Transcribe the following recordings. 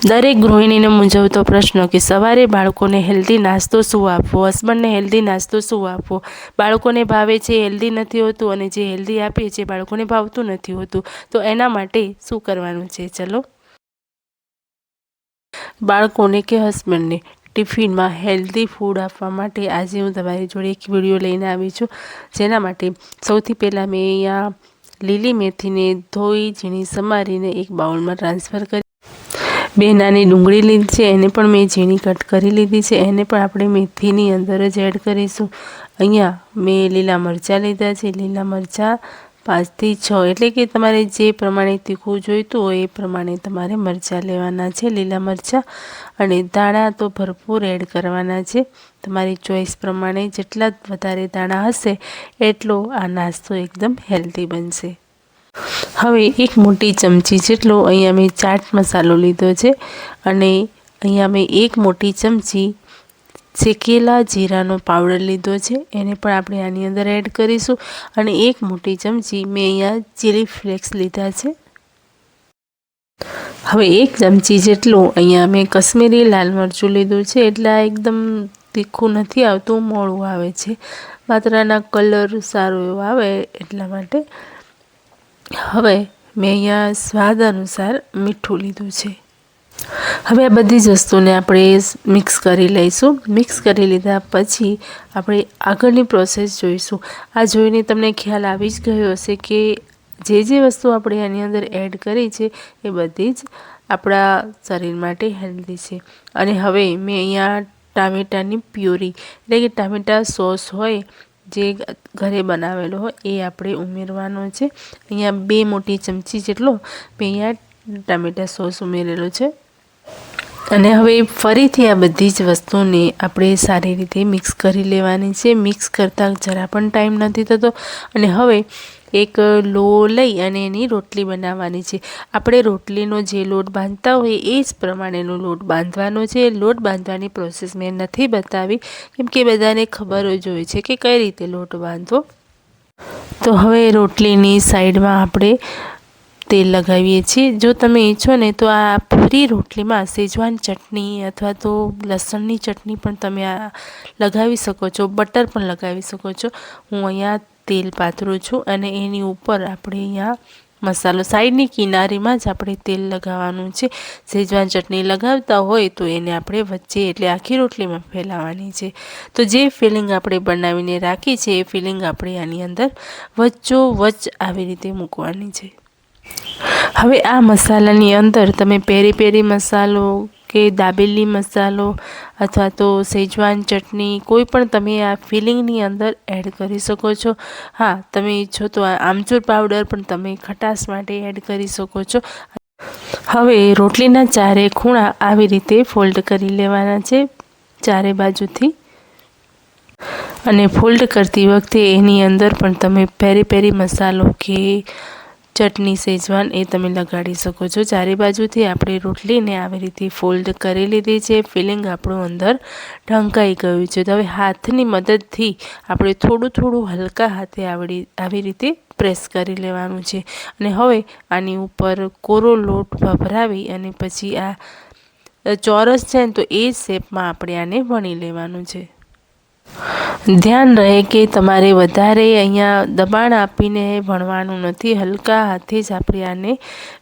દરેક ગૃહિણીને મૂંઝવતો પ્રશ્ન કે સવારે બાળકોને હેલ્ધી નાસ્તો શું આપવો? હસબન્ડને હેલ્ધી નાસ્તો શું આપવો? બાળકોને ભાવે છે હેલ્ધી નથી હોતું અને જે હેલ્ધી આપીએ છીએ બાળકોને ભાવતું નથી હોતું. તો એના માટે શું કરવાનું છે? ચલો. બાળકોને કે હસબન્ડને? ટિફિનમાં હેલ્ધી ફૂડ આપવા માટે આજે હું તમારી જોડે એક વીડિયો લઈને આવી છું. જેના માટે સૌથી પહેલાં મેં અહીંયા લીલી મેથીને ધોઈ, ઝીણી સમારીને એક બાઉલમાં ટ્રાન્સફર કરી બે નાની ડુંગળી લીધી છે, એને પણ મેં ઝીણી કટ કરી લીધી છે, એને પણ આપણે મેથીની અંદર જ એડ કરીશું. અહીંયા મેં લીલા મરચાં લીધા છે, લીલા મરચાં પાંચથી છ, એટલે કે તમારે જે પ્રમાણે તીખું જોઈતું હોય એ પ્રમાણે તમારે મરચાં લેવાના છે, લીલા મરચાં. અને દાણા તો ભરપૂર એડ કરવાના છે. તમારી ચોઈસ પ્રમાણે જેટલા વધારે દાણા હશે, એટલો આ નાસ્તો એકદમ હેલ્ધી બનશે. હવે એક મોટી ચમચી જેટલો અહીંયા મેં ચાટ મસાલો લીધો છે અને અહીંયા મેં એક મોટી ચમચી શેકેલા જીરાનો પાવડર લીધો છે. એને પણ આપણે આની અંદર એડ કરીશું અને એક મોટી ચમચી મેં અહીંયા ચીલી ફ્લેક્સ લીધા છે. હવે એક ચમચી જેટલું અહીંયા મેં કશ્મીરી લાલ મરચું લીધું છે. એટલે એકદમ તીખું નથી આવતું, મોળું આવે છે. માત્ર કલર સારો એવો આવે એટલા માટે હવે મેં અહીંયા સ્વાદ અનુસાર મીઠું લીધું છે. હવે આ બધી જ વસ્તુને આપણે મિક્સ કરી લઈશું. મિક્સ કરી લીધા પછી આપણે આગળની પ્રોસેસ જોઈશું. આ જોઈને તમને ખ્યાલ આવી જ ગયો હશે કે જે જે વસ્તુ આપણે આની અંદર એડ કરી છે એ બધી જ આપણા શરીર માટે હેલ્ધી છે. અને હવે મેં અહીંયા ટામેટાની પ્યુરી, એટલે કે ટામેટા સોસ હોય જે ઘરે બનાવેલો હોય એ આપણે ઉમેરવાનો છે. અહીંયા બે મોટી ચમચી જેટલો અહીંયા ટામેટા સોસ ઉમેરેલો છે. અને હવે ફરીથી આ બધી જ વસ્તુને આપણે સારી રીતે મિક્સ કરી લેવાની છે. મિક્સ કરતાં જરા પણ ટાઈમ નથી થતો. અને હવે એક લો લઈ અને એની રોટલી બનાવવાની છે. આપણે રોટલીનો જે લોટ બાંધતા હોય એ જ પ્રમાણેનો લોટ બાંધવાનો છે. લોટ બાંધવાની પ્રોસેસ મેં નથી બતાવી. કેમ કે બધાને ખબર જ હોય છે કે કઈ રીતે લોટ બાંધવો. તો હવે રોટલીની સાઈડમાં આપણે તેલ લગાવીએ છીએ. જો તમે ઈચ્છો ને તો આ પૂરી રોટલીમાં સેજવાન ચટણી અથવા તો લસણની ચટણી પણ તમે આ લગાવી શકો છો. બટર પણ લગાવી શકો છો. હું અહીંયા તેલ પાથરું છું અને એની ઉપર આપણે અહીંયા મસાલો સાઈડની કિનારીમાં જ આપણે તેલ લગાવવાનું છે. સેજવાન ચટણી લગાવતા હોય તો એને આપણે વચ્ચે એટલે આખી રોટલીમાં ફેલાવવાની છે. તો જે ફિલિંગ આપણે બનાવીને રાખી છે એ ફિલિંગ આપણે આની અંદર વચ્ચો વચ્ચ આવી રીતે મૂકવાની છે. હવે આ મસાલાની અંદર તમે પેરી પેરી મસાલો કે દાબેલી મસાલો અથવા તો સેજવાન ચટણી કોઈ પણ તમે આ ફિલિંગની અંદર એડ કરી શકો છો. હા, તમે ઈચ્છો તો આમચૂર પાવડર પણ તમે ખટાશ માટે એડ કરી શકો છો. હવે રોટલીના ચારે ખૂણા આવી રીતે ફોલ્ડ કરી લેવાના છે ચારે બાજુથી. અને ફોલ્ડ કરતી વખતે એની અંદર પણ તમે પેરી પેરી મસાલો કે ચટણી સેજવાન એ તમે લગાડી શકો છો. ચારે બાજુથી આપણે રોટલીને આવી રીતે ફોલ્ડ કરી લીધી છે. ફિલિંગ આપણું અંદર ઢંકાઈ ગયું છે. તો હવે હાથની મદદથી આપણે થોડું થોડું હલકા હાથે આવડી, આવી રીતે પ્રેસ કરી લેવાનું છે. અને હવે આની ઉપર કોરો લોટ ભભરાવી અને પછી આ ચોરસ છે ને તો એ શેપમાં આપણે આને વણી લેવાનું છે. ધ્યાન રહે કે તમારે વધારે અહીંયા દબાણ આપીને ભણવાનું નથી. હલકા હાથે જ આપણે આને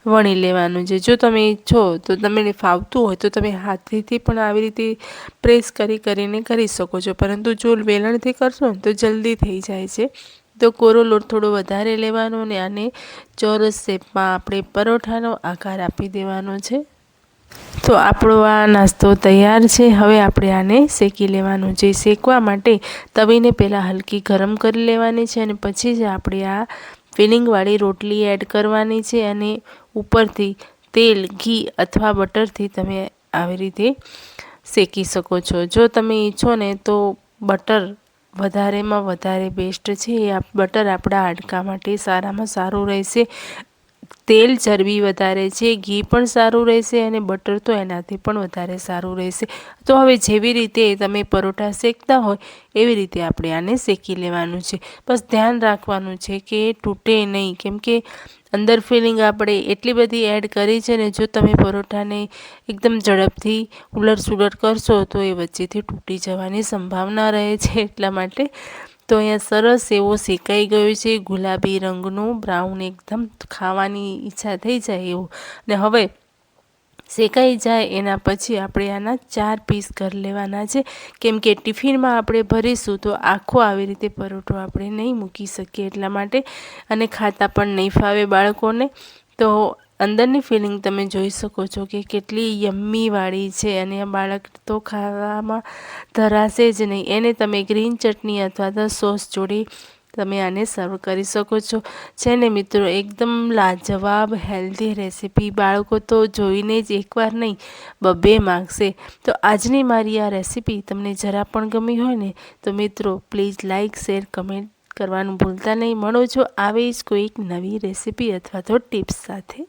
વણી લેવાનું છે. જો તમે ઈચ્છો તો તમને ફાવતું હોય તો તમે હાથેથી પણ આવી રીતે પ્રેસ કરી કરીને કરી શકો છો. પરંતુ જો વેલણથી કરશો ને, તો જલ્દી થઈ જાય છે. તો કોરો લોટ થોડો વધારે લેવાનો ને આને ચોરસ શેપમાં આપણે પરોઠાનો આકાર આપી દેવાનો છે. તો આપણો આ નાસ્તો તૈયાર છે. હવે આપણે આને શેકી લેવાનું છે. શેકવા માટે તવીને પહેલાં હલકી ગરમ કરી લેવાની છે અને પછી જ આપણે આ ફિલિંગવાળી રોટલી એડ કરવાની છે અને ઉપરથી તેલ, ઘી અથવા બટરથી તમે આવી રીતે શેકી શકો છો. જો તમે ઈચ્છો ને તો બટર વધારેમાં વધારે બેસ્ટ છે. એ બટર આપણા હાડકા માટે સારામાં સારું રહેશે. તેલ ચરબી વધારે છે, ઘી પણ સારું રહેશે અને બટર તો એનાથી પણ વધારે સારું રહેશે. તો હવે જેવી રીતે તમે પરોઠા શેકતા હોય, એવી રીતે આપણે આને શેકી લેવાનું છે. બસ ધ્યાન રાખવાનું છે કે તૂટે નહીં. કેમ કે અંદર ફિલિંગ આપણે એટલી બધી એડ કરી છે ને, જો તમે પરોઠાને એકદમ ઝડપથી ઉલટ સુલટ કરશો તો એ વચ્ચેથી તૂટી જવાની સંભાવના રહે છે એટલા માટે તો અહીંયા સરસ એવો શેકાઈ ગયો છે, ગુલાબી રંગનું બ્રાઉન એકદમ ખાવાની ઈચ્છા થઈ જાય એવું. ને હવે શેકાઈ જાય એના પછી આપણે આના ચાર પીસ કરી લેવાના છે. કેમ કે ટિફિનમાં આપણે ભરીશું તો આખો આવી રીતે પરોઠો આપણે નહીં મૂકી શકીએ એટલા માટે અને ખાતા પણ નહીં ફાવે બાળકોને. તો અંદરની ફિલિંગ તમે જોઈ શકો છો કે કેટલી યમ્મીવાળી છે અને આ બાળક તો ખાવામાં ધરાશે જ નહીં. એને તમે ગ્રીન ચટણી અથવા તો સોસ જોડી તમે આને સર્વ કરી શકો છો. છે ને મિત્રો, એકદમ લાજવાબ હેલ્ધી રેસીપી બાળકો તો જોઈને જ એકવાર નહીં, બબે માગશે. તો આજની મારી આ રેસીપી તમને જરા પણ ગમી હોય ને, તો મિત્રો પ્લીઝ લાઇક શેર કમેન્ટ કરવાનું ભૂલતા નહીં. મળો છો આવી જ કોઈક નવી રેસીપી અથવા તો ટિપ્સ સાથે.